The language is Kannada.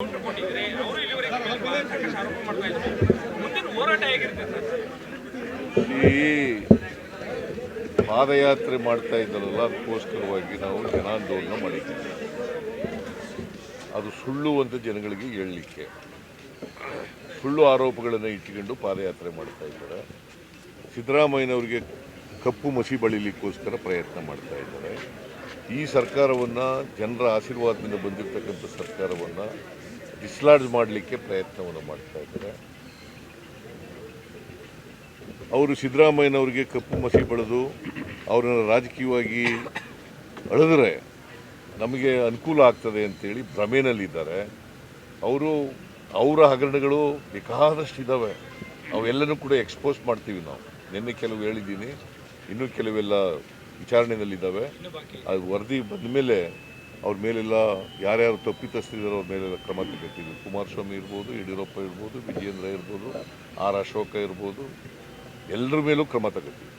ಅವರು ಇಲ್ಲಿವರೆಗೆ ಆರೋಪ ಮಾಡ್ತಾ ಮುಂದಿನ ಹೋರಾಟ ಹೇಗಿರುತ್ತೆ ಸರ್? ಈ ಪಾದಯಾತ್ರೆ ಮಾಡ್ತಾ ಇದ್ದಾರಲ್ಲ ಅದಕ್ಕೋಸ್ಕರವಾಗಿ ನಾವು ಜನಾಂದೋಲನ ಮಾಡಿದ್ದೀವಿ. ಅದು ಸುಳ್ಳು ಅಂತ ಜನಗಳಿಗೆ ಹೇಳಲಿಕ್ಕೆ. ಸುಳ್ಳು ಆರೋಪಗಳನ್ನು ಇಟ್ಟುಕೊಂಡು ಪಾದಯಾತ್ರೆ ಮಾಡ್ತಾ ಇದ್ದಾರೆ. ಸಿದ್ದರಾಮಯ್ಯನವರಿಗೆ ಕಪ್ಪು ಮಸಿ ಬಳಿಲಿಕ್ಕೋಸ್ಕರ ಪ್ರಯತ್ನ ಮಾಡ್ತಾ ಇದ್ದಾರೆ. ಈ ಸರ್ಕಾರವನ್ನು ಜನರ ಆಶೀರ್ವಾದದಿಂದ ಬಂದಿರತಕ್ಕಂಥ ಸರ್ಕಾರವನ್ನು ಡಿಸ್ಲಾಡ್ಜ್ ಮಾಡಲಿಕ್ಕೆ ಪ್ರಯತ್ನವನ್ನು ಮಾಡ್ತಾ ಇದ್ದಾರೆ. ಅವರು ಸಿದ್ದರಾಮಯ್ಯನವರಿಗೆ ಕಪ್ಪು ಮಸಿ ಬೆಳೆದು ಅವರನ್ನು ರಾಜಕೀಯವಾಗಿ ಅಳೆದರೆ ನಮಗೆ ಅನುಕೂಲ ಆಗ್ತದೆ ಅಂತೇಳಿ ಭ್ರಮೆಯಲ್ಲಿದ್ದಾರೆ ಅವರು ಅವರ ಹಗರಣಗಳು ಬೇಕಾದಷ್ಟು ಇದ್ದಾವೆ ಅವೆಲ್ಲನೂ ಕೂಡ ಎಕ್ಸ್ಪೋಸ್ ಮಾಡ್ತೀವಿ ನಾವು. ನಿನ್ನೆ ಕೆಲವು ಹೇಳಿದ್ದೀನಿ, ಇನ್ನೂ ಕೆಲವೆಲ್ಲ ವಿಚಾರಣೆಯಲ್ಲಿದ್ದಾವೆ. ಅದು ವರದಿ ಬಂದ ಮೇಲೆ ಅವ್ರ ಮೇಲೆಲ್ಲ ಯಾರ್ಯಾರು ತಪ್ಪಿತಸ್ಥರಿದ್ದಾರೋ ಅವ್ರ ಮೇಲೆಲ್ಲ ಕ್ರಮ ತಗೋತೀವಿ ಕುಮಾರಸ್ವಾಮಿ ಇರ್ಬೋದು, ಯಡಿಯೂರಪ್ಪ ಇರ್ಬೋದು, ವಿಜಯೇಂದ್ರ ಇರ್ಬೋದು, ಆರ್ ಅಶೋಕ ಇರ್ಬೋದು, ಎಲ್ಲರ ಮೇಲೂ ಕ್ರಮ ತಗೋತೀವಿ